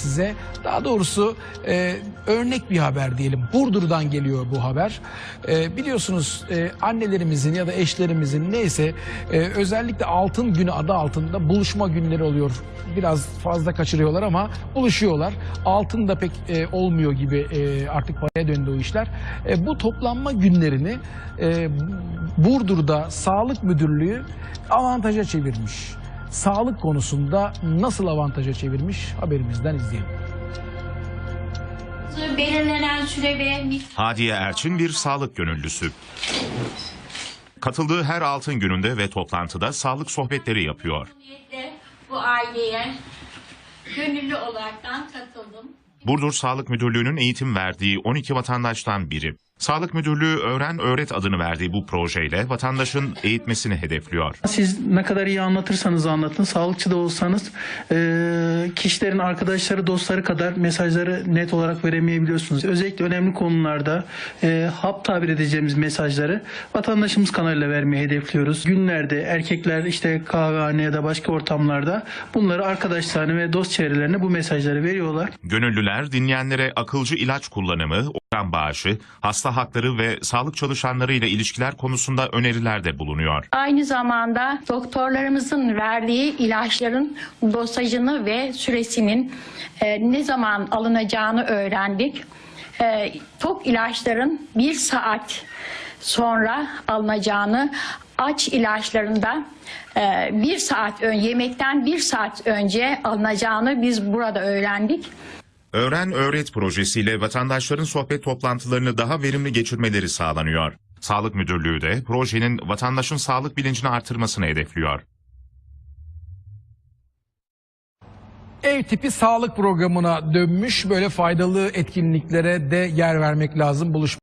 size. Daha doğrusu e, örnek bir haber diyelim. Burdur'dan geliyor bu haber. E, biliyorsunuz e, annelerimizin ya da eşlerimizin neyse e, özellikle altın günü adı altında buluşma günleri oluyor. Biraz fazla kaçırıyorlar ama buluşuyorlar. Altın da pek e, olmuyor gibi e, artık paraya döndü o işler. E, bu toplanma günlerini e, Burdur'da Sağlık Müdürlüğü avantaja çevirmiş. Sağlık konusunda nasıl avantaja çevirmiş haberimizden izleyelim. belirlenen süre ve miktar Hadiye Erçin bir sağlık gönüllüsü. Katıldığı her altın gününde ve toplantıda sağlık sohbetleri yapıyor. bu aileye gönüllü olaraktan katıldım. Burdur Sağlık Müdürlüğü'nün eğitim verdiği 12 vatandaştan biri. Sağlık Müdürlüğü Öğren Öğret adını verdiği bu projeyle vatandaşın eğitmesini hedefliyor. Siz ne kadar iyi anlatırsanız anlatın, sağlıkçı da olsanız eee, kişilerin arkadaşları, dostları kadar mesajları net olarak veremeyebiliyorsunuz. Özellikle önemli konularda eee, hap tabir edeceğimiz mesajları vatandaşımız kanalıyla vermeyi hedefliyoruz. Günlerde erkekler işte kahvehane ya da başka ortamlarda bunları arkadaşlarına ve dost çevrelerine bu mesajları veriyorlar. Gönüllüler dinleyenlere akılcı ilaç kullanımı, organ bağışı, hasta hakları ve sağlık çalışanlarıyla ilişkiler konusunda önerilerde bulunuyor. Aynı zamanda doktorlarımızın verdiği ilaçların dosajını ve süresinin e, ne zaman alınacağını öğrendik. E, tok ilaçların bir saat sonra alınacağını, aç ilaçlarında e, bir saat ön, yemekten bir saat önce alınacağını biz burada öğrendik. Öğren Öğret projesiyle vatandaşların sohbet toplantılarını daha verimli geçirmeleri sağlanıyor. Sağlık Müdürlüğü de projenin vatandaşın sağlık bilincini artırmasını hedefliyor. Ev tipi sağlık programına dönmüş böyle faydalı etkinliklere de yer vermek lazım. Buluşma